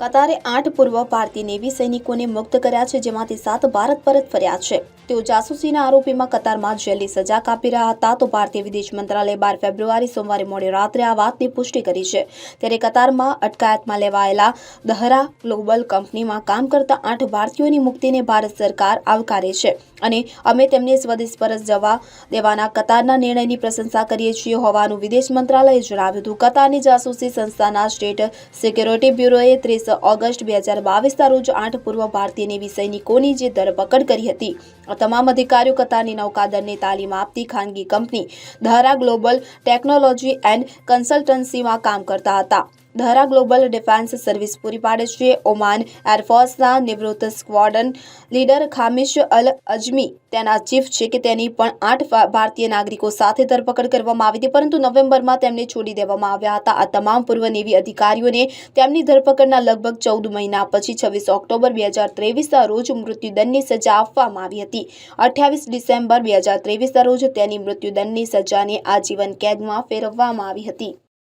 કતારે આઠ પૂર્વ ભારતીય નેવી સૈનિકોને મુક્ત કર્યા છે, જેમાંથી સાત ભારત પરત ફર્યા છે. તેઓ જાસૂસીના આરોપીમાં કતારમાં જેલની સજા કાપી રહ્યા હતા. તો ભારતીય વિદેશ મંત્રાલયે બાર ફેબ્રુઆરી સોમવારે મોડી રાત્રે આ વાતની પુષ્ટિ કરી છે. ત્યારે કતારમાં અટકાયતમાં લેવાયેલા દહરા ગ્લોબલ કંપનીમાં કામ કરતા આઠ ભારતીયોની મુક્તિને ભારત સરકાર આવકારે છે. અને અમે તેમને સ્વદેશ પરત જવા દેવાના કતારના નિર્ણયની પ્રશંસા કરીએ છીએ હોવાનું વિદેશ મંત્રાલયે જણાવ્યું હતું. કતારની જાસૂસી સંસ્થાના સ્ટેટ સિક્યોરિટી બ્યુરોએ ત્રીસ ઓગસ્ટ બે હજાર બાવીસના રોજ આઠ પૂર્વ ભારતીય નેવી સૈનિકોની જે ધરપકડ કરી હતી? આ તમામ અધિકારીઓ, કતારની નૌકાદળને તાલીમ આપતી ખાનગી કંપની ધારા ગ્લોબલ ટેકનોલોજી એન્ડ કન્સલ્ટન્સીમાં કામ કરતા હતા. દહરા ગ્લોબલ ડિફેન્સ સર્વિસ પૂરી પાડે છે. ઓમાન એરફોર્સના નિવૃત્ત સ્ક્વોડન લીડર ખામિશ અલ અજમી તેના ચીફ છે કે તેની પણ આઠ ભારતીય નાગરિકો સાથે ધરપકડ કરવામાં આવી હતી, પરંતુ નવેમ્બરમાં તેમને છોડી દેવામાં આવ્યા હતા. આ તમામ પૂર્વ નેવી અધિકારીઓને તેમની ધરપકડના લગભગ ચૌદ મહિના પછી છવ્વીસ ઓક્ટોબર બે હજાર ત્રેવીસના રોજ મૃત્યુદંડની સજા આપવામાં આવી હતી. અઠ્યાવીસ ડિસેમ્બર બે હજાર ત્રેવીસના રોજ તેની મૃત્યુદંડની સજાને આજીવન કેદમાં ફેરવવામાં આવી હતી.